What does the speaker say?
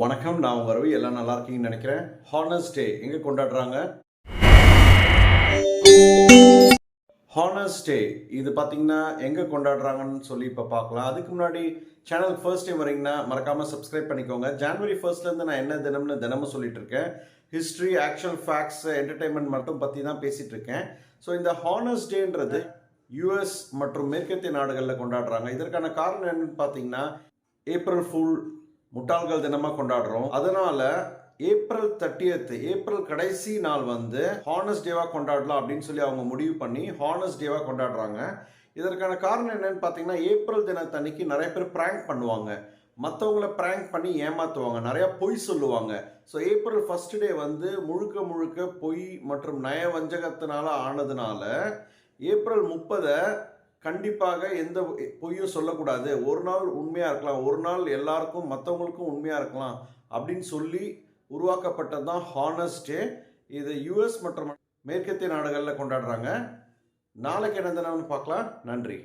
வணக்கம் நான் உங்க ரவி. எல்லாம் நல்லா இருக்கீங்கன்னு நினைக்கிறேன். ஹானஸ் டே எங்க கொண்டாடுறாங்க? ஹானஸ் டே இது பார்த்தீங்கன்னா எங்கே கொண்டாடுறாங்கன்னு சொல்லி இப்போ பார்க்கலாம் அதுக்கு முன்னாடி சேனல் ஃபர்ஸ்ட் டைம் வரீங்கன்னா மறக்காமல் சப்ஸ்கிரைப் பண்ணிக்கோங்க. ஜான்வரி ஃபர்ஸ்ட்லேருந்து நான் என்ன தினம்னு தினமும் சொல்லிட்டு இருக்கேன். ஹிஸ்ட்ரி ஆக்சுவல் ஃபேக்ட்ஸ் என்டர்டைன்மெண்ட் மட்டும் பற்றி தான் பேசிகிட்டு இருக்கேன். ஸோ இந்த ஹானஸ் டேன்றது யுஎஸ் மற்றும் மேற்கத்திய நாடுகளில் கொண்டாடுறாங்க. இதற்கான காரணம் என்னன்னு பார்த்தீங்கன்னா ஏப்ரல் ஃபுல் முட்டாள்கள் தினமாக கொண்டாடுறோம். அதனால ஏப்ரல் தேர்ட்டியத் ஏப்ரல் கடைசி நாள் வந்து ஹானஸ் டேவா கொண்டாடலாம் அப்படின்னு சொல்லி அவங்க முடிவு பண்ணி ஹானஸ் டேவா கொண்டாடுறாங்க. இதற்கான காரணம் என்னன்னு பார்த்தீங்கன்னா ஏப்ரல் தினத்தன்னைக்கு நிறைய பேர் ப்ராங்க் பண்ணுவாங்க. மற்றவங்கள ப்ராங்க் பண்ணி ஏமாற்றுவாங்க நிறையா பொய் சொல்லுவாங்க. ஸோ ஏப்ரல் ஃபஸ்ட் டே வந்து முழுக்க முழுக்க பொய் மற்றும் நயவஞ்சகத்தினால ஆனதுனால ஏப்ரல் முப்பதை கண்டிப்பாக எந்த பொய்யும் சொல்லக்கூடாது. ஒரு நாள் உண்மையாக இருக்கலாம் ஒரு நாள் எல்லாருக்கும் மற்றவங்களுக்கும் உண்மையாக இருக்கலாம் அப்படின்னு சொல்லி உருவாக்கப்பட்டது தான் ஹானஸ்டே இது யுஎஸ் மற்றும் மேற்கத்திய நாடுகளில் கொண்டாடுறாங்க. நாளைக்கு என்ன தினம்னு பார்க்கலாம். நன்றி.